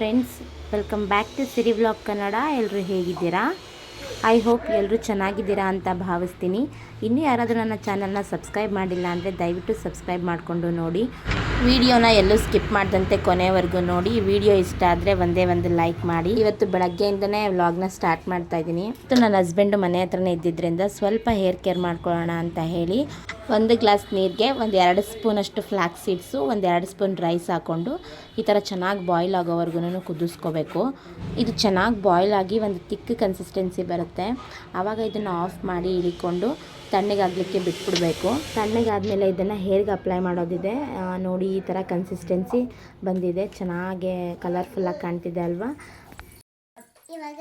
Friends welcome back to Siri vlog Kannada ಎಲ್ಲರೂ ಹೇಗಿದ್ದೀರಾ? I hope ಎಲ್ಲರೂ ಚೆನ್ನಾಗಿದ್ದೀರಾ ಅಂತ ಭಾವಿಸ್ತೀನಿ. ಇನ್ನೂ ಯಾರಾದರೂ ನನ್ನ ಚಾನಲ್ನ ಸಬ್ಸ್ಕ್ರೈಬ್ ಮಾಡಿಲ್ಲ ಅಂದರೆ ದಯವಿಟ್ಟು ಸಬ್ಸ್ಕ್ರೈಬ್ ಮಾಡಿಕೊಂಡು ನೋಡಿ. ವಿಡಿಯೋನ ಎಲ್ಲೂ ಸ್ಕಿಪ್ ಮಾಡ್ದಂತೆ ಕೊನೆವರೆಗೂ ನೋಡಿ. ವಿಡಿಯೋ ಇಷ್ಟ ಆದರೆ ಒಂದೇ ಒಂದು ಲೈಕ್ ಮಾಡಿ. ಇವತ್ತು ಬೆಳಗ್ಗೆಯಿಂದನೇ ವ್ಲಾಗ್ನ ಸ್ಟಾರ್ಟ್ ಮಾಡ್ತಾ ಇದ್ದೀನಿ. ಮತ್ತು ನನ್ನ ಹಸ್ಬೆಂಡು ಮನೆ ಹತ್ರನೇ ಇದ್ದಿದ್ದರಿಂದ ಸ್ವಲ್ಪ ಹೇರ್ ಕೇರ್ ಮಾಡ್ಕೊಳ್ಳೋಣ ಅಂತ ಹೇಳಿ ಒಂದು ಗ್ಲಾಸ್ ನೀರಿಗೆ ಒಂದು ಎರಡು ಸ್ಪೂನಷ್ಟು ಫ್ಲಾಕ್ ಸೀಡ್ಸು ಒಂದು ಎರಡು ಸ್ಪೂನ್ ರೈಸ್ ಹಾಕ್ಕೊಂಡು ಈ ಥರ ಚೆನ್ನಾಗಿ ಬಾಯ್ಲ್ ಆಗೋವರೆಗೂ ಕುದಿಸ್ಕೋಬೇಕು. ಇದು ಚೆನ್ನಾಗಿ ಬಾಯ್ಲ್ ಆಗಿ ಒಂದು ತಿಕ್ ಕನ್ಸಿಸ್ಟೆನ್ಸಿ ಬರುತ್ತೆ. ಆವಾಗ ಇದನ್ನು ಆಫ್ ಮಾಡಿ ಇಳಿಕೊಂಡು ತಣ್ಣಗಾಗಲಿಕ್ಕೆ ಬಿಟ್ಬಿಡಬೇಕು. ತಣ್ಣಗಾದಮೇಲೆ ಇದನ್ನು ಹೇರ್ಗೆ ಅಪ್ಲೈ ಮಾಡೋದಿದೆ ನೋಡಿ ಈ ಥರ ಕನ್ಸಿಸ್ಟೆನ್ಸಿ ಬಂದಿದೆ. ಚೆನ್ನಾಗೆ ಕಲರ್ಫುಲ್ಲಾಗಿ ಕಾಣ್ತಿದೆ ಅಲ್ವಾ? ಇವಾಗ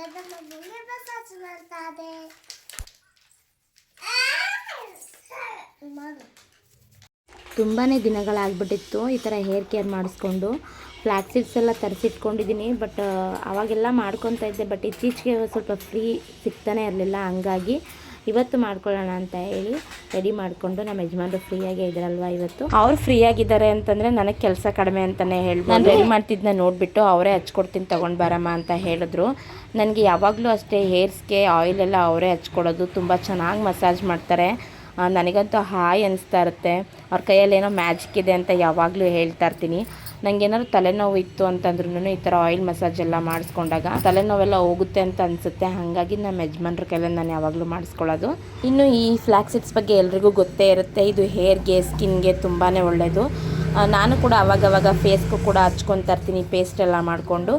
ತುಂಬಾ ದಿನಗಳಾಗ್ಬಿಟ್ಟಿತ್ತು ಈ ಥರ ಹೇರ್ ಕೇರ್ ಮಾಡಿಸ್ಕೊಂಡು. ಫ್ಲಾಟ್ ಸೀಡ್ಸ್ ಎಲ್ಲ ತರಿಸಿಟ್ಕೊಂಡಿದ್ದೀನಿ ಬಟ್ ಅವಾಗೆಲ್ಲ ಮಾಡ್ಕೊತಾ ಇದ್ದೆ ಬಟ್ ಇತ್ತೀಚೆಗೆ ಸ್ವಲ್ಪ ಫ್ರೀ ಸಿಗ್ತಾನೆ ಇರಲಿಲ್ಲ ಹಂಗಾಗಿ ಇವತ್ತು ಮಾಡ್ಕೊಳ್ಳೋಣ ಅಂತ ಹೇಳಿ ರೆಡಿ ಮಾಡಿಕೊಂಡು ನಮ್ಮ ಯಜಮಾನ್ರು ಫ್ರೀಯಾಗೇ ಇದ್ದಾರಲ್ವ ಇವತ್ತು? ಅವ್ರು ಫ್ರೀ ಆಗಿದ್ದಾರೆ ಅಂತಂದರೆ ನನಗೆ ಕೆಲಸ ಕಡಿಮೆ ಅಂತಲೇ ಹೇಳ್ಬೋದು. ನಾನು ರೆಡಿ ಮಾಡ್ತಿದ್ದನ್ನ ನೋಡಿಬಿಟ್ಟು ಅವರೇ ಹಚ್ಕೊಡ್ತೀನಿ ತೊಗೊಂಡು ಬರಮ್ಮ ಅಂತ ಹೇಳಿದ್ರು. ನನಗೆ ಯಾವಾಗಲೂ ಅಷ್ಟೇ ಹೇರ್ಸ್ಗೆ ಆಯಿಲ್ ಎಲ್ಲ ಅವರೇ ಹಚ್ಕೊಡೋದು. ತುಂಬ ಚೆನ್ನಾಗಿ ಮಸಾಜ್ ಮಾಡ್ತಾರೆ. ನನಗಂತೂ ಹಾಯ್ ಅನಿಸ್ತಾ ಇರುತ್ತೆ. ಅವ್ರ ಕೈಯಲ್ಲಿ ಏನೋ ಮ್ಯಾಜಿಕ್ ಇದೆ ಅಂತ ಯಾವಾಗಲೂ ಹೇಳ್ತಾ ಇರ್ತೀನಿ. ನನಗೇನಾದ್ರು ತಲೆನೋವು ಇತ್ತು ಅಂತಂದ್ರೂ ಈ ಥರ ಆಯಿಲ್ ಮಸಾಜ್ ಎಲ್ಲ ಮಾಡಿಸ್ಕೊಂಡಾಗ ತಲೆನೋವೆಲ್ಲ ಹೋಗುತ್ತೆ ಅಂತ ಅನಿಸುತ್ತೆ. ಹಾಗಾಗಿ ನಮ್ಮ ಯಜಮಾನ್ರ ಕೈಯಲ್ಲಿ ನಾನು ಯಾವಾಗಲೂ ಮಾಡಿಸ್ಕೊಳ್ಳೋದು. ಇನ್ನು ಈ ಫ್ಲಾಕ್ಸಿಟ್ಸ್ ಬಗ್ಗೆ ಎಲ್ರಿಗೂ ಗೊತ್ತೇ ಇರುತ್ತೆ. ಇದು ಹೇರ್ಗೆ ಸ್ಕಿನ್ಗೆ ತುಂಬಾ ಒಳ್ಳೆಯದು ನಾನು ಕೂಡ ಅವಾಗವಾಗ ಫೇಸ್ಗೂ ಕೂಡ ಹಚ್ಕೊತಾ ಇರ್ತೀನಿ ಪೇಸ್ಟ್ ಎಲ್ಲ ಮಾಡಿಕೊಂಡು.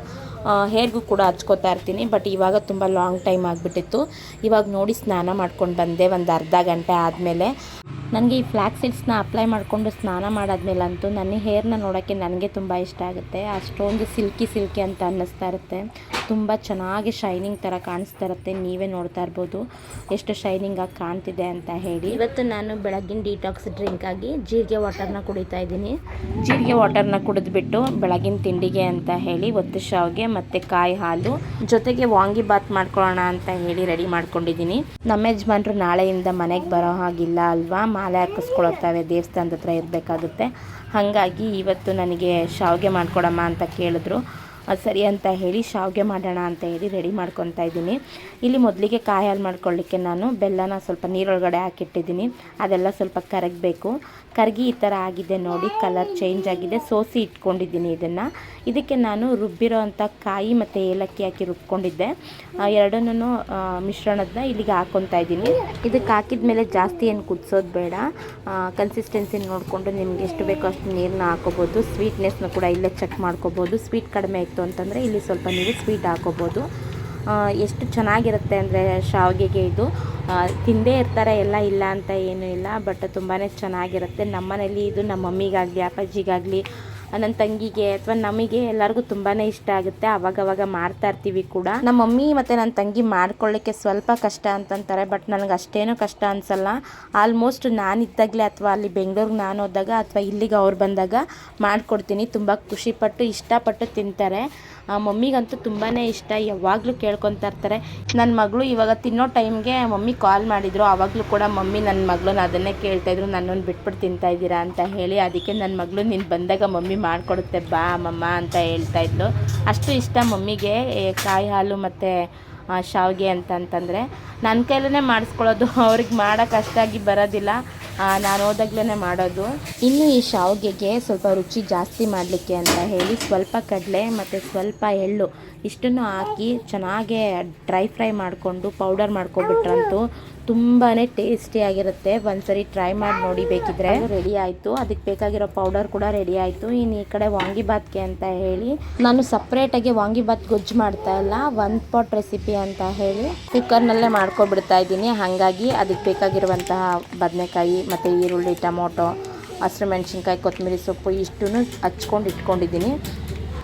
ಹೇರ್ಗೂ ಕೂಡ ಹಚ್ಕೋತಾ ಇರ್ತೀನಿ ಬಟ್ ಇವಾಗ ತುಂಬ ಲಾಂಗ್ ಟೈಮ್ ಆಗಿಬಿಟ್ಟಿತ್ತು. ಇವಾಗ ನೋಡಿ ಸ್ನಾನ ಮಾಡ್ಕೊಂಡು ಬಂದೆ ಒಂದು ಅರ್ಧ ಗಂಟೆ ಆದಮೇಲೆ. ನನಗೆ ಈ ಫ್ಲ್ಯಾಕ್ ಸೀಡ್ಸ್ನ ಅಪ್ಲೈ ಮಾಡಿಕೊಂಡು ಸ್ನಾನ ಮಾಡಾದ್ಮೇಲಂತೂ ನನ್ನ ಹೇರ್ನ ನೋಡೋಕ್ಕೆ ನನಗೆ ತುಂಬ ಇಷ್ಟ ಆಗುತ್ತೆ. ಅಷ್ಟೊಂದು ಸಿಲ್ಕಿ ಸಿಲ್ಕಿ ಅಂತ ಅನ್ನಿಸ್ತಾ ಇರುತ್ತೆ. ತುಂಬ ಚೆನ್ನಾಗಿ ಶೈನಿಂಗ್ ಥರ ಕಾಣಿಸ್ತಾ ಇರುತ್ತೆ. ನೀವೇ ನೋಡ್ತಾ ಇರ್ಬೋದು. ಎಷ್ಟು ಶೈನಿಂಗ್ ಆಗಿ ಕಾಣ್ತಿದೆ ಅಂತ ಹೇಳಿ. ಇವತ್ತು ನಾನು ಬೆಳಗಿನ ಡಿಟಾಕ್ಸ್ ಡ್ರಿಂಕ್ ಆಗಿ ಜೀರಿಗೆ ವಾಟರ್ನ ಕುಡಿತಾ ಇದ್ದೀನಿ. ಜೀರಿಗೆ ವಾಟರ್ನ ಕುಡಿದ್ಬಿಟ್ಟು ಬೆಳಗಿನ ತಿಂಡಿಗೆ ಅಂತ ಹೇಳಿ ಒತ್ತು ಶಾವಿಗೆ ಮತ್ತು ಕಾಯಿ ಹಾಲು ಜೊತೆಗೆ ವಾಂಗಿ ಬಾತ್ ಮಾಡ್ಕೊಳ್ಳೋಣ ಅಂತ ಹೇಳಿ ರೆಡಿ ಮಾಡ್ಕೊಂಡಿದ್ದೀನಿ. ನಮ್ಮ ಯಜಮಾನ್ರು ನಾಳೆಯಿಂದ ಮನೆಗೆ ಬರೋ ಹಾಗಿಲ್ಲ ಅಲ್ವಾ? ಮಾಲೆ ಹಾಕಿಸ್ಕೊಳತ್ತವೆ ದೇವಸ್ಥಾನದ ಹತ್ರ ಇರಬೇಕಾಗುತ್ತೆ. ಹಾಗಾಗಿ ಇವತ್ತು ನನಗೆ ಶಾವಿಗೆ ಮಾಡಿಕೊಡಮ್ಮ ಅಂತ ಕೇಳಿದ್ರು. ಅದು ಸರಿ ಅಂತ ಹೇಳಿ ಶಾವಿಗೆ ಮಾಡೋಣ ಅಂತ ಹೇಳಿ ರೆಡಿ ಮಾಡ್ಕೊತಾ ಇದ್ದೀನಿ. ಇಲ್ಲಿ ಮೊದಲಿಗೆ ಕಾಯಿ ಹಾಲು ಮಾಡ್ಕೊಳ್ಳಿಕ್ಕೆ ನಾನು ಬೆಲ್ಲನ ಸ್ವಲ್ಪ ನೀರೊಳಗಡೆ ಹಾಕಿಟ್ಟಿದ್ದೀನಿ. ಅದೆಲ್ಲ ಸ್ವಲ್ಪ ಕರಗಬೇಕು. ಕರಗಿ ಈ ಥರ ಆಗಿದೆ ನೋಡಿ ಕಲರ್ ಚೇಂಜ್ ಆಗಿದೆ. ಸೋಸಿ ಇಟ್ಕೊಂಡಿದ್ದೀನಿ ಇದನ್ನು. ಇದಕ್ಕೆ ನಾನು ರುಬ್ಬಿರೋ ಅಂಥ ಕಾಯಿ ಮತ್ತು ಏಲಕ್ಕಿ ಹಾಕಿ ರುಬ್ಕೊಂಡಿದ್ದೆ. ಎರಡನ್ನೂ ಮಿಶ್ರಣದನ್ನ ಇಲ್ಲಿಗೆ ಹಾಕ್ಕೊತಾ ಇದ್ದೀನಿ. ಇದಕ್ಕೆ ಹಾಕಿದ ಮೇಲೆ ಜಾಸ್ತಿ ಏನು ಕುದಿಸೋದು ಬೇಡ. ಕನ್ಸಿಸ್ಟೆನ್ಸಿ ನೋಡಿಕೊಂಡು ನಿಮ್ಗೆ ಎಷ್ಟು ಬೇಕೋ ಅಷ್ಟು ನೀರನ್ನ ಹಾಕೋಬೋದು. ಸ್ವೀಟ್ನೆಸ್ನ ಕೂಡ ಇಲ್ಲೇ ಚೆಕ್ ಮಾಡ್ಕೋಬೋದು. ಸ್ವೀಟ್ ಕಡಿಮೆ ಇತ್ತು ಅಂತಂದರೆ ಇಲ್ಲಿ ಸ್ವಲ್ಪ ನೀವು ಸ್ವೀಟ್ ಹಾಕೋಬೋದು. ಎಷ್ಟು ಚೆನ್ನಾಗಿರುತ್ತೆ ಅಂದರೆ ಶಾವಿಗೆಗೆ ಇದು. ತಿಂದೇ ಇರ್ತಾರೆ, ಎಲ್ಲ ಇಲ್ಲ ಅಂತ ಏನೂ ಇಲ್ಲ, ಬಟ್ ತುಂಬಾ ಚೆನ್ನಾಗಿರುತ್ತೆ. ನಮ್ಮನೇಲಿ ಇದು ನಮ್ಮ ಮಮ್ಮಿಗಾಗಲಿ, ಅಪ್ಪಾಜಿಗಾಗಲಿ ನನ್ನ ತಂಗಿಗೆ ಅಥವಾ ನಮಗೆ ಎಲ್ಲರಿಗೂ ತುಂಬಾ ಇಷ್ಟ ಆಗುತ್ತೆ. ಅವಾಗವಾಗ ಮಾಡ್ತಾ ಇರ್ತೀವಿ ಕೂಡ. ನಮ್ಮ ಮಮ್ಮಿ ಮತ್ತು ನನ್ನ ತಂಗಿ ಮಾಡ್ಕೊಳ್ಳಿಕ್ಕೆ ಸ್ವಲ್ಪ ಕಷ್ಟ ಅಂತಂತಾರೆ, ಬಟ್ ನನಗೆ ಅಷ್ಟೇನೂ ಕಷ್ಟ ಅನಿಸಲ್ಲ. ಆಲ್ಮೋಸ್ಟ್ ನಾನಿದ್ದಾಗಲೇ ಅಥವಾ ಅಲ್ಲಿ ಬೆಂಗಳೂರಿಗೆ ನಾನು ಹೋದಾಗ ಅಥವಾ ಇಲ್ಲಿಗೆ ಅವ್ರು ಬಂದಾಗ ಮಾಡಿಕೊಡ್ತೀನಿ. ತುಂಬ ಖುಷಿಪಟ್ಟು ಇಷ್ಟಪಟ್ಟು ತಿಂತಾರೆ. ಮಮ್ಮಿಗಂತೂ ತುಂಬಾ ಇಷ್ಟ, ಯಾವಾಗಲೂ ಕೇಳ್ಕೊತಾ ಇರ್ತಾರೆ. ನನ್ನ ಮಗಳು ಇವಾಗ ತಿನ್ನೋ ಟೈಮ್ಗೆ ಮಮ್ಮಿ ಕಾಲ್ ಮಾಡಿದ್ರು, ಆವಾಗಲೂ ಕೂಡ ಮಮ್ಮಿ ನನ್ನ ಮಗಳನ್ನ ಅದನ್ನೇ ಕೇಳ್ತಾಯಿದ್ರು ನನ್ನನ್ನು ಬಿಟ್ಬಿಟ್ಟು ತಿಂತಾ ಇದ್ದೀರಾ ಅಂತ ಹೇಳಿ, ಅದಕ್ಕೆ ನನ್ನ ಮಗಳು ನೀನು ಬಂದಾಗ ಮಮ್ಮಿ ಮಾಡಿಕೊಡುತ್ತೆ ಬಾ ಮಮ್ಮ ಅಂತ ಹೇಳ್ತಾ ಇದ್ಲು. ಅಷ್ಟು ಇಷ್ಟ ಮಮ್ಮಿಗೆ ಕಾಯಿ ಹಾಲು ಮತ್ತು ಶಾವಿಗೆ ಅಂತಂತಂದರೆ ನನ್ನ ಕೈಲೇ ಮಾಡಿಸ್ಕೊಳ್ಳೋದು, ಅವ್ರಿಗೆ ಮಾಡೋಕ್ಕೆ ಅಷ್ಟಾಗಿ ಬರೋದಿಲ್ಲ. ನಾನು ಹೋದಾಗ್ಲೇ ಮಾಡೋದು. ಇನ್ನು ಈ ಶಾವಿಗೆಗೆ ಸ್ವಲ್ಪ ರುಚಿ ಜಾಸ್ತಿ ಮಾಡಲಿಕ್ಕೆ ಅಂತ ಹೇಳಿ ಸ್ವಲ್ಪ ಕಡಲೆ ಮತ್ತು ಸ್ವಲ್ಪ ಎಳ್ಳು ಇಷ್ಟನ್ನು ಹಾಕಿ ಚೆನ್ನಾಗೆ ಡ್ರೈ ಫ್ರೈ ಮಾಡಿಕೊಂಡು ಪೌಡರ್ ಮಾಡ್ಕೊಬಿಟ್ರಂತೂ ತುಂಬಾ ಟೇಸ್ಟಿಯಾಗಿರುತ್ತೆ ಒಂದ್ಸರಿ ಟ್ರೈ ಮಾಡಿ ನೋಡಿ ಬೇಕಿದ್ರೆ. ರೆಡಿ ಆಯಿತು. ಅದಕ್ಕೆ ಬೇಕಾಗಿರೋ ಪೌಡರ್ ಕೂಡ ರೆಡಿ ಆಯಿತು. ಇನ್ನು ಈ ಕಡೆ ವಾಂಗಿಬಾತ್ಗೆ ಅಂತ ಹೇಳಿ. ನಾನು ಸಪ್ರೇಟಾಗಿ ವಾಂಗಿಬಾತ್ ಗೊಜ್ಜು ಮಾಡ್ತಾ ಇಲ್ಲ. ಒಂದು ಪಾಟ್ ರೆಸಿಪಿ ಅಂತ ಹೇಳಿ. ಕುಕ್ಕರ್ನಲ್ಲೇ ಮಾಡ್ಕೊಬಿಡ್ತಾ ಇದ್ದೀನಿ. ಹಾಗಾಗಿ ಅದಕ್ಕೆ ಬೇಕಾಗಿರುವಂತಹ ಬದನೆಕಾಯಿ ಮತ್ತು ಈರುಳ್ಳಿ ಟೊಮೊಟೊ ಹಸಿರು ಮೆಣಸಿನ್ಕಾಯಿ ಕೊತ್ತಂಬರಿ ಸೊಪ್ಪು ಇಷ್ಟನ್ನು ಹಚ್ಕೊಂಡು ಇಟ್ಕೊಂಡಿದ್ದೀನಿ.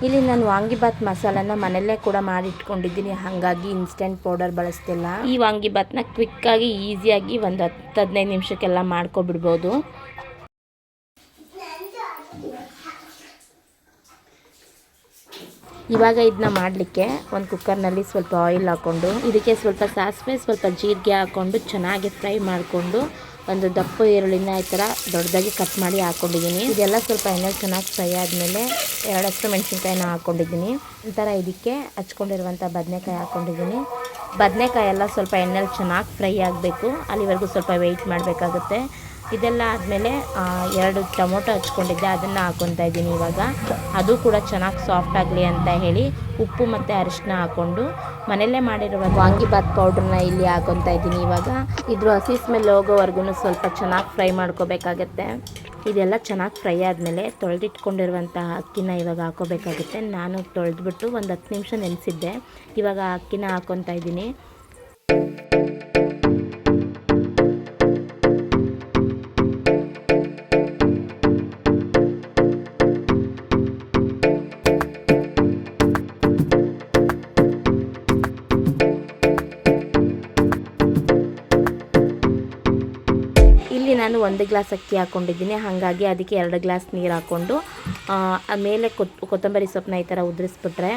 ಇಲ್ಲಿ ನಾನು ವಾಂಗಿಬಾತ್ ಮಸಾಲನ ಮನೆಯಲ್ಲೇ ಕೂಡ ಮಾಡಿ ಇಟ್ಕೊಂಡಿದ್ದೀನಿ. ಹಾಗಾಗಿ ಇನ್ಸ್ಟೆಂಟ್ ಪೌಡರ್ ಬಳಸ್ತಿಲ್ಲ. ಈ ವಾಂಗಿಬಾತ್ನ ಕ್ವಿಕ್ಕಾಗಿ ಈಸಿಯಾಗಿ ಒಂದು ಹತ್ತು ಹದಿನೈದು ನಿಮಿಷಕ್ಕೆಲ್ಲ ಮಾಡ್ಕೊಬಿಡ್ಬೋದು. ಇವಾಗ ಇದನ್ನ ಮಾಡಲಿಕ್ಕೆ ಒಂದು ಕುಕ್ಕರ್ನಲ್ಲಿ ಸ್ವಲ್ಪ ಆಯಿಲ್ ಹಾಕ್ಕೊಂಡು ಇದಕ್ಕೆ ಸ್ವಲ್ಪ ಸಾಸಿವೆ, ಸ್ವಲ್ಪ ಜೀರಿಗೆ ಹಾಕ್ಕೊಂಡು ಚೆನ್ನಾಗಿ ಫ್ರೈ ಮಾಡಿಕೊಂಡು ಒಂದು ದಪ್ಪ ಈರುಳ್ಳಿನ ಈ ಥರ ದೊಡ್ಡದಾಗಿ ಕಟ್ ಮಾಡಿ ಹಾಕ್ಕೊಂಡಿದ್ದೀನಿ ಇದೆಲ್ಲ ಸ್ವಲ್ಪ ಎಣ್ಣೆಲಿ ಚೆನ್ನಾಗಿ ಫ್ರೈ ಆದಮೇಲೆ ಎರಡು ಹಸಿರು ಮೆಣಸಿನ್ಕಾಯಿನ ಹಾಕ್ಕೊಂಡಿದ್ದೀನಿ ಒಂಥರ ಇದಕ್ಕೆ ಹಚ್ಕೊಂಡಿರುವಂಥ ಬದನೆಕಾಯಿ ಹಾಕ್ಕೊಂಡಿದ್ದೀನಿ ಬದನೆಕಾಯಿ ಎಲ್ಲ ಸ್ವಲ್ಪ ಎಣ್ಣೆಲಿ ಚೆನ್ನಾಗಿ ಫ್ರೈ ಆಗಬೇಕು. ಅಲ್ಲಿವರೆಗೂ ಸ್ವಲ್ಪ ವೆಯ್ಟ್ ಮಾಡಬೇಕಾಗುತ್ತೆ. ಇದೆಲ್ಲ ಆದಮೇಲೆ ಎರಡು ಟೊಮೊಟೊ ಹಚ್ಕೊಂಡಿದ್ದೆ. ಅದನ್ನು ಹಾಕೊತಾ ಇದ್ದೀನಿ ಇವಾಗ. ಅದು ಕೂಡ ಚೆನ್ನಾಗಿ ಸಾಫ್ಟ್ ಆಗಲಿ ಅಂತ ಹೇಳಿ ಉಪ್ಪು ಮತ್ತು ಅರಿಶಿನ ಹಾಕ್ಕೊಂಡು ಮನೆಯಲ್ಲೇ ಮಾಡಿರುವ ವಾಂಗಿಬಾತ್ ಪೌಡ್ರನ್ನ ಇಲ್ಲಿ ಹಾಕೊತಾ ಇದ್ದೀನಿ ಇವಾಗ. ಇದ್ರ ಹಸಿ ಸ್ಮೆಲ್ ಹೋಗೋವರೆಗೂ ಸ್ವಲ್ಪ ಚೆನ್ನಾಗಿ ಫ್ರೈ ಮಾಡ್ಕೋಬೇಕಾಗತ್ತೆ. ಇದೆಲ್ಲ ಚೆನ್ನಾಗಿ ಫ್ರೈ ಆದಮೇಲೆ ತೊಳೆದಿಟ್ಕೊಂಡಿರುವಂತಹ ಅಕ್ಕಿನ ಇವಾಗ ಹಾಕೋಬೇಕಾಗುತ್ತೆ. ನಾನು ತೊಳೆದ್ಬಿಟ್ಟು ಒಂದು ಹತ್ತು ನಿಮಿಷ ನೆನೆಸಿದ್ದೆ. ಇವಾಗ ಅಕ್ಕಿನ ಹಾಕ್ಕೊತಾ ಇದ್ದೀನಿ. ಇಲ್ಲಿ ನಾನು ಒಂದು ಗ್ಲಾಸ್ ಅಕ್ಕಿ ಹಾಕ್ಕೊಂಡಿದ್ದೀನಿ ಹಾಗಾಗಿ ಅದಕ್ಕೆ ಎರಡು ಗ್ಲಾಸ್ ನೀರು ಹಾಕ್ಕೊಂಡು ಮೇಲೆ ಕೊತ್, ಕೊತ್ತಂಬರಿ ಸೊಪ್ಪನ್ನ ಈ ಥರ ಉದುರಿಸ್ಬಿಟ್ರೆ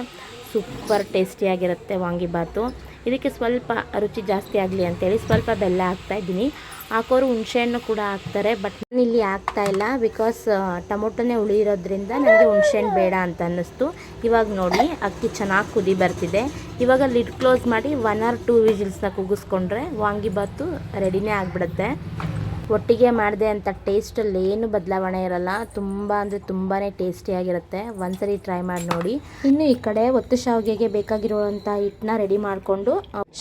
ಸೂಪರ್ ಟೇಸ್ಟಿಯಾಗಿರುತ್ತೆ ವಾಂಗಿಬಾತು ಇದಕ್ಕೆ ಸ್ವಲ್ಪ ರುಚಿ ಜಾಸ್ತಿ ಆಗಲಿ ಅಂತೇಳಿ ಸ್ವಲ್ಪ ಬೆಲ್ಲ ಹಾಕ್ತಾಯಿದ್ದೀನಿ ಹಾಕೋರು ಹುಣಸೆಹಣ್ಣು ಕೂಡ ಹಾಕ್ತಾರೆ, ಬಟ್ ನಾನು ಇಲ್ಲಿ ಇಲ್ಲ. ಬಿಕಾಸ್ ಟೊಮೊಟೊನೇ ಉಳಿರೋದ್ರಿಂದ ನನಗೆ ಹುಣಸೆಹಣ್ಣು ಬೇಡ ಅಂತ ಅನ್ನಿಸ್ತು. ಇವಾಗ ನೋಡಿ, ಅಕ್ಕಿ ಚೆನ್ನಾಗಿ ಕುದಿ ಬರ್ತಿದೆ. ಇವಾಗ ಲಿಡ್ ಕ್ಲೋಸ್ ಮಾಡಿ ಒನ್ ಆರ್ ಟೂ ವಿಜಿಲ್ಸ್ನ ಕೂಗಿಸ್ಕೊಂಡ್ರೆ ವಾಂಗಿಬಾತು ರೆಡಿನೇ ಆಗಿಬಿಡುತ್ತೆ. ಒಟ್ಟಿಗೆ ಮಾಡಿದೆ ಅಂತ ಟೇಸ್ಟಲ್ಲಿ ಏನು ಬದಲಾವಣೆ ಇರಲ್ಲ. ತುಂಬ ಅಂದರೆ ತುಂಬಾ ಟೇಸ್ಟಿಯಾಗಿರುತ್ತೆ ಒಂದ್ಸರಿ ಟ್ರೈ ಮಾಡಿ ನೋಡಿ. ಇನ್ನು ಈ ಕಡೆ ಒತ್ತು ಶಾವಿಗೆಗೆ ಬೇಕಾಗಿರುವಂಥ ಹಿಟ್ಟನ್ನ ರೆಡಿ ಮಾಡಿಕೊಂಡು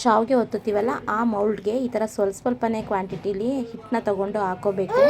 ಶಾವಿಗೆ ಒತ್ತುತ್ತೀವಲ್ಲ, ಆ ಮೌಲ್ಡ್ಗೆ ಈ ಥರ ಸ್ವಲ್ಪ ಸ್ವಲ್ಪನೇ ಕ್ವಾಂಟಿಟಿಲಿ ಹಿಟ್ಟನ್ನ ತಗೊಂಡು ಹಾಕೋಬೇಕು.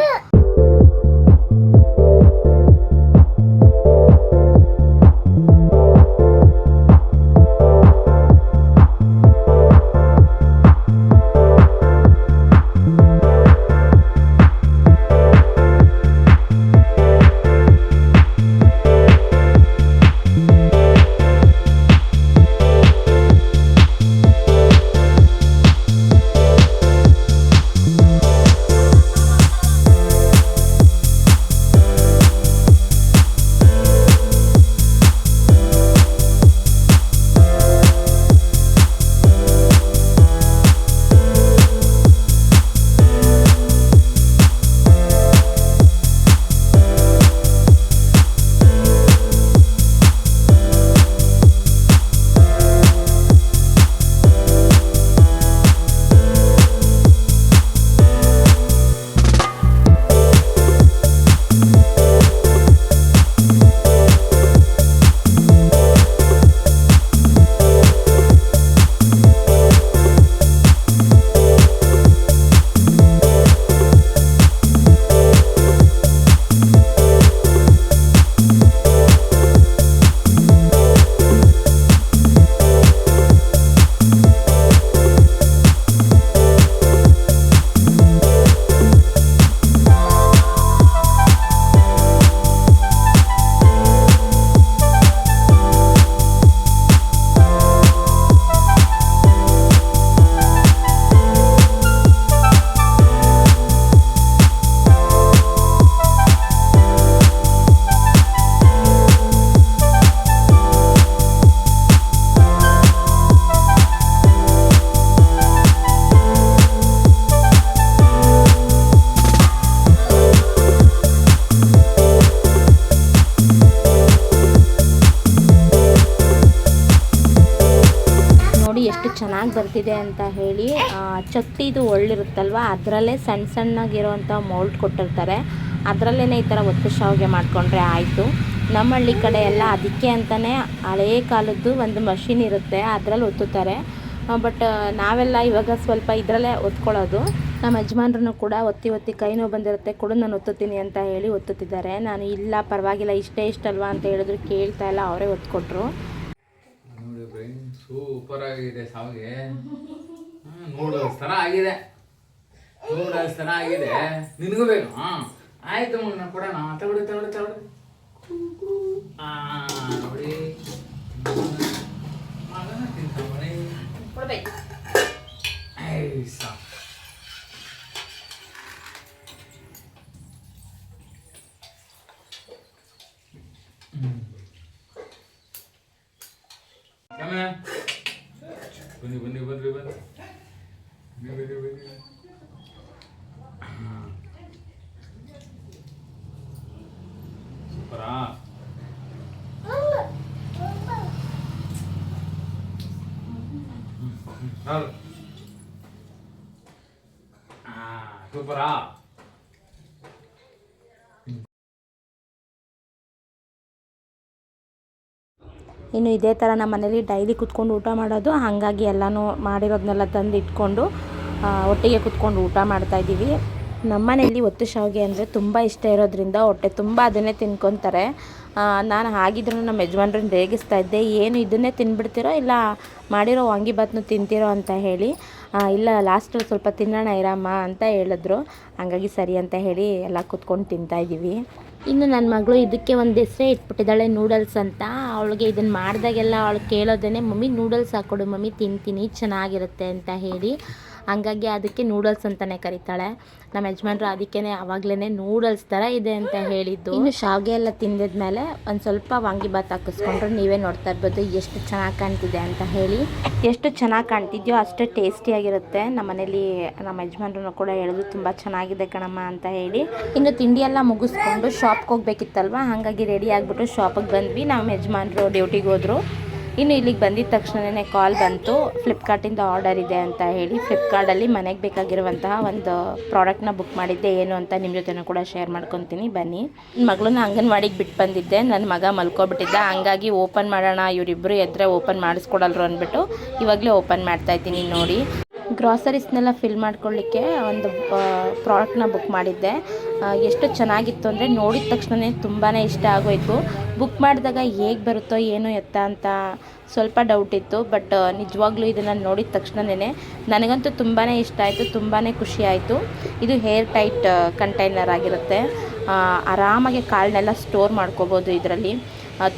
ಬರ್ತಿದೆ ಅಂತ ಹೇಳಿ ಚಕ್ತಿದು ಒಳ್ಳಿರುತ್ತಲ್ವ? ಅದರಲ್ಲೇ ಸಣ್ಣ ಸಣ್ಣಗಿರೋವಂಥ ಮೌಲ್ಡ್ ಕೊಟ್ಟಿರ್ತಾರೆ. ಅದರಲ್ಲೇ ಈ ಥರ ಒತ್ತು ಶಾವಿಗೆ ಮಾಡಿಕೊಂಡ್ರೆ ಆಯಿತು. ನಮ್ಮ ಹಳ್ಳಿ ಕಡೆ ಎಲ್ಲ ಅದಕ್ಕೆ ಅಂತಲೇ ಹಳೇ ಕಾಲದ್ದು ಒಂದು ಮಷಿನ್ ಇರುತ್ತೆ, ಅದರಲ್ಲಿ ಒತ್ತುತ್ತಾರೆ. ಬಟ್ ನಾವೆಲ್ಲ ಇವಾಗ ಸ್ವಲ್ಪ ಇದರಲ್ಲೇ ಒತ್ಕೊಳ್ಳೋದು. ನಮ್ಮ ಯಜಮಾನ್ರು ಕೂಡ ಒತ್ತಿ ಒತ್ತಿ ಕೈ ನೋವು ಬಂದಿರುತ್ತೆ, ಕೂಡ ನಾನು ಒತ್ತುತ್ತೀನಿ ಅಂತ ಹೇಳಿ ಒತ್ತುತ್ತಿದ್ದಾರೆ. ನಾನು ಇಲ್ಲ, ಪರವಾಗಿಲ್ಲ, ಇಷ್ಟೇ ಇಷ್ಟಲ್ವಾ ಅಂತ ಹೇಳಿದ್ರು, ಕೇಳ್ತಾ ಇಲ್ಲ, ಅವರೇ ಒತ್ಕೊಟ್ರು. ಸೂಪರ್ ಆಗಿದೆ ಸಾವಿಗೆ. ನೂಡಲ್ಸ್ ಥರ ಆಗಿದೆ. ನೂಡಲ್ಸ್ ಥರ ಆಗಿದೆ. ನಿನಗೂ ಬೇಕು. ಹಾ ಆಯ್ತು ಮಗನ ಕೊಡೋಣ. ತಗೊಳ್ಳಿ ತಗೊಳ್ಳಿ ತಗೊಳ್ಳಿ. ಆ ನೋಡಿ. ಮಗನ ತಿಂತಾವಳಿ ಕೊಡ್ಬೇಕು. ಐಸ ಬನ್ನಿ ಬನ್ನಿ ಬನ್ನಿ ಬನ್ನಿ ಬನ್ನಿ ಬನ್ನಿ ಬನ್ನಿ ಸೂಪರಾ ಸೂಪರಾ ಇನ್ನು ಇದೇ ಥರ ನಮ್ಮ ಮನೇಲಿ ಡೈಲಿ ಕುತ್ಕೊಂಡು ಊಟ ಮಾಡೋದು. ಹಾಗಾಗಿ ಎಲ್ಲನೂ ಮಾಡಿರೋದನ್ನೆಲ್ಲ ತಂದು ಇಟ್ಕೊಂಡು ಒಟ್ಟಿಗೆ ಕುತ್ಕೊಂಡು ಊಟ ಮಾಡ್ತಾಯಿದ್ದೀವಿ ನಮ್ಮ ಮನೆಯಲ್ಲಿ ಒತ್ತು ಶಾವಿಗೆ ಅಂದರೆ ತುಂಬ ಇಷ್ಟ ಇರೋದ್ರಿಂದ ಹೊಟ್ಟೆ ತುಂಬ ಅದನ್ನೇ ತಿನ್ಕೊತಾರೆ. ನಾನು ಹಾಗಿದ್ರೂ ನಮ್ಮ ಯಜಮಾನ್ರನ್ನ ರೇಗಿಸ್ತಾ ಇದ್ದೆ. ಏನು ಇದನ್ನೇ ತಿನ್ಬಿಡ್ತೀರೋ ಇಲ್ಲ ಮಾಡಿರೋ ವಾಂಗಿಬಾತ್ನು ತಿಂತೀರೋ ಅಂತ ಹೇಳಿ ಇಲ್ಲ ಲಾಸ್ಟಲ್ಲಿ ಸ್ವಲ್ಪ ತಿನ್ನೋಣ ಇರಮ್ಮ ಅಂತ ಹೇಳಿದ್ರು. ಹಂಗಾಗಿ ಸರಿ ಅಂತ ಹೇಳಿ ಎಲ್ಲ ಕುತ್ಕೊಂಡು ತಿಂತಾಯಿದ್ದೀವಿ ಇನ್ನು ನನ್ನ ಮಗಳು ಇದಕ್ಕೆ ಒಂದು ಹೆಸರೇ ಇಟ್ಬಿಟ್ಟಿದ್ದಾಳೆ ನೂಡಲ್ಸ್ ಅಂತ. ಅವಳಿಗೆ ಇದನ್ನು ಮಾಡಿದಾಗೆಲ್ಲ ಅವಳು ಕೇಳೋದೇ ಮಮ್ಮಿ ನೂಡಲ್ಸ್ ಹಾಕ್ಕೊಡು ಮಮ್ಮಿ, ತಿಂತೀನಿ, ಚೆನ್ನಾಗಿರುತ್ತೆ ಅಂತ ಹೇಳಿ. ಹಂಗಾಗಿ ಅದಕ್ಕೆ ನೂಡಲ್ಸ್ ಅಂತಲೇ ಕರೀತಾಳೆ. ನಮ್ಮ ಯಜಮಾನ್ರು ಅದಕ್ಕೇ ಆವಾಗಲೇ ನೂಡಲ್ಸ್ ಥರ ಇದೆ ಅಂತ ಹೇಳಿದ್ದು. ಇನ್ನು ಶಾವಿಗೆ ಎಲ್ಲ ತಿಂದಿದ್ಮೇಲೆ ಒಂದು ಸ್ವಲ್ಪ ವಾಂಗಿಬಾತ್ ಹಾಕಿಸ್ಕೊಂಡ್ರೆ ನೀವೇ ನೋಡ್ತಾ ಇರ್ಬೋದು ಎಷ್ಟು ಚೆನ್ನಾಗಿ ಕಾಣ್ತಿದೆ ಅಂತ ಹೇಳಿ. ಎಷ್ಟು ಚೆನ್ನಾಗಿ ಕಾಣ್ತಿದ್ಯೋ ಅಷ್ಟೇ ಟೇಸ್ಟಿಯಾಗಿರುತ್ತೆ ನಮ್ಮ ಮನೇಲಿ ನಮ್ಮ ಯಜಮಾನ್ರು ಕೂಡ ಹೇಳಿದ್ರು ತುಂಬ ಚೆನ್ನಾಗಿದೆ ಕಣಮ್ಮ ಅಂತ ಹೇಳಿ. ಇನ್ನು ತಿಂಡಿ ಎಲ್ಲ ಮುಗಿಸ್ಕೊಂಡು ಶಾಪ್ಗೆ ಹೋಗ್ಬೇಕಿತ್ತಲ್ವ? ಹಾಗಾಗಿ ರೆಡಿ ಆಗಿಬಿಟ್ಟು ಶಾಪಿಗೆ ಬಂದ್ವಿ. ನಮ್ಮ ಯಜಮಾನ್ರು ಡ್ಯೂಟಿಗೆ ಹೋದರು. ಇನ್ನು ಇಲ್ಲಿಗೆ ಬಂದಿದ ತಕ್ಷಣವೇ ಕಾಲ್ ಬಂತು ಫ್ಲಿಪ್ಕಾರ್ಟಿಂದ ಆರ್ಡರ್ ಇದೆ ಅಂತ ಹೇಳಿ ಫ್ಲಿಪ್ಕಾರ್ಟಲ್ಲಿ ಮನೆಗೆ ಬೇಕಾಗಿರುವಂತಹ ಒಂದು ಪ್ರಾಡಕ್ಟ್ನ ಬುಕ್ ಮಾಡಿದ್ದೆ, ಏನು ಅಂತ ನಿಮ್ಮ ಜೊತೆನೂ ಕೂಡ ಶೇರ್ ಮಾಡ್ಕೊತೀನಿ, ಬನ್ನಿ. ಮಗಳನ್ನ ಅಂಗನವಾಡಿಗೆ ಬಿಟ್ಟು ಬಂದಿದ್ದೆ ನನ್ನ ಮಗ ಮಲ್ಕೊಬಿಟ್ಟಿದ್ದ, ಹಂಗಾಗಿ ಓಪನ್ ಮಾಡೋಣ ಇವರಿಬ್ಬರು ಎದ್ರೆ ಓಪನ್ ಮಾಡಿಸ್ಕೊಡಲ್ರು ಅಂದ್ಬಿಟ್ಟು ಇವಾಗಲೇ ಓಪನ್ ಮಾಡ್ತಾ ಇದ್ದೀನಿ ನೋಡಿ. ಗ್ರಾಸರೀಸ್ನೆಲ್ಲ ಫಿಲ್ ಮಾಡ್ಕೊಳ್ಳಿಕ್ಕೆ ಒಂದು ಪ್ರಾಡಕ್ಟ್ನ ಬುಕ್ ಮಾಡಿದ್ದೆ. ಎಷ್ಟು ಚೆನ್ನಾಗಿತ್ತು ಅಂದರೆ ನೋಡಿದ ತಕ್ಷಣವೇ ತುಂಬಾ ಇಷ್ಟ ಆಗೋಯ್ತು. ಬುಕ್ ಮಾಡಿದಾಗ ಹೇಗೆ ಬರುತ್ತೋ ಏನು ಎತ್ತ ಅಂತ ಸ್ವಲ್ಪ ಡೌಟ್ ಇತ್ತು ಬಟ್ ನಿಜವಾಗ್ಲೂ ಇದನ್ನು ನೋಡಿದ ತಕ್ಷಣವೇ ನನಗಂತೂ ತುಂಬಾ ಇಷ್ಟ ಆಯಿತು ತುಂಬಾ ಖುಷಿ ಆಯಿತು. ಇದು ಹೇರ್ ಟೈಟ್ ಕಂಟೈನರ್ ಆಗಿರುತ್ತೆ. ಆರಾಮಾಗಿ ಕಾಳನ್ನೆಲ್ಲ ಸ್ಟೋರ್ ಮಾಡ್ಕೋಬೋದು ಇದರಲ್ಲಿ.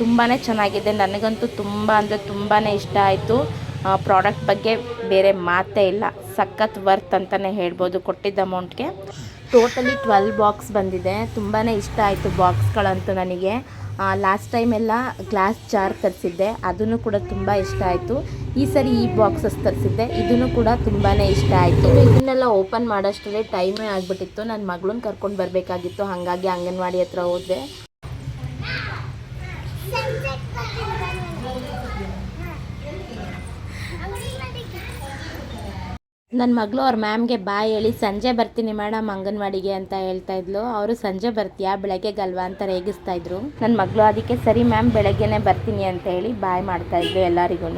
ತುಂಬಾ ಚೆನ್ನಾಗಿದೆ. ನನಗಂತೂ ತುಂಬ ಅಂದರೆ ತುಂಬಾ ಇಷ್ಟ ಆಯಿತು. ಪ್ರಾಡಕ್ಟ್ ಬಗ್ಗೆ ಬೇರೆ ಮಾತೇ ಇಲ್ಲ. ಸಖತ್ ವರ್ತ್ ಅಂತಲೇ ಹೇಳ್ಬೋದು ಕೊಟ್ಟಿದ್ದ ಅಮೌಂಟ್ಗೆ ಟೋಟಲಿ ಟ್ವೆಲ್ ಬಾಕ್ಸ್ ಬಂದಿದೆ. ತುಂಬಾ ಇಷ್ಟ ಆಯಿತು ಬಾಕ್ಸ್ಗಳಂತೂ ನನಗೆ. ಲಾಸ್ಟ್ ಟೈಮೆಲ್ಲ ಗ್ಲಾಸ್ ಜಾರ್ ತರಿಸಿದ್ದೆ. ಅದನ್ನು ಕೂಡ ತುಂಬ ಇಷ್ಟ ಆಯಿತು. ಈ ಸರಿ ಈ ಬಾಕ್ಸಸ್ ತರಿಸಿದ್ದೆ. ಇದನ್ನು ಕೂಡ ತುಂಬಾ ಇಷ್ಟ ಆಯಿತು. ಇದನ್ನೆಲ್ಲ ಓಪನ್ ಮಾಡೋಷ್ಟರಲ್ಲಿ ಟೈಮೇ ಆಗಿಬಿಟ್ಟಿತ್ತು. ನನ್ನ ಮಗಳನ್ನ ಕರ್ಕೊಂಡು ಬರಬೇಕಾಗಿತ್ತು. ಹಾಗಾಗಿ ಅಂಗನವಾಡಿ ಹತ್ರ ಹೋದೆ. ನನ್ನ ಮಗಳು ಅವ್ರ ಮ್ಯಾಮ್ಗೆ ಬಾಯ್ ಹೇಳಿ, ಸಂಜೆ ಬರ್ತೀನಿ ಮೇಡಮ್ ಅಂಗನವಾಡಿಗೆ ಅಂತ ಹೇಳ್ತಾ ಇದ್ಲು. ಅವರು ಸಂಜೆ ಬರ್ತೀಯಾ ಬೆಳಗ್ಗೆಗಲ್ವಾ ಅಂತ ರೇಗಿಸ್ತಾ ಇದ್ರು. ನನ್ನ ಮಗಳು ಅದಕ್ಕೆ ಸರಿ ಮ್ಯಾಮ್, ಬೆಳಗ್ಗೆನೆ ಬರ್ತೀನಿ ಅಂತ ಹೇಳಿ ಬಾಯ್ ಮಾಡ್ತಾ ಇದ್ಲು ಎಲ್ಲರಿಗೂ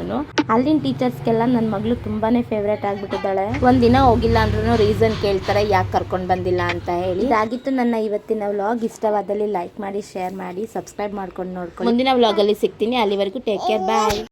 ಅಲ್ಲಿನ ಟೀಚರ್ಸ್ಗೆಲ್ಲ ನನ್ನ ಮಗಳು ತುಂಬಾನೇ ಫೇವ್ರೇಟ್ ಆಗಿಬಿಟ್ಟಿದ್ದಾಳೆ. ಒಂದಿನ ಹೋಗಿಲ್ಲ ಅಂದ್ರೂ ರೀಸನ್ ಕೇಳ್ತಾರೆ, ಯಾಕೆ ಕರ್ಕೊಂಡು ಬಂದಿಲ್ಲ ಅಂತ ಹೇಳಿ. ಇದಾಗಿತ್ತು ನನ್ನ ಇವತ್ತಿನ ವ್ಲಾಗ್. ಇಷ್ಟವಾದಲ್ಲಿ ಲೈಕ್ ಮಾಡಿ, ಶೇರ್ ಮಾಡಿ, ಸಬ್ಸ್ಕ್ರೈಬ್ ಮಾಡ್ಕೊಂಡು ನೋಡ್ಕೊಂಡು ಮುಂದಿನ ವ್ಲಾಗಲ್ಲಿ ಸಿಗ್ತೀನಿ. ಅಲ್ಲಿವರೆಗೂ ಟೇಕ್ ಕೇರ್. ಬಾಯ್.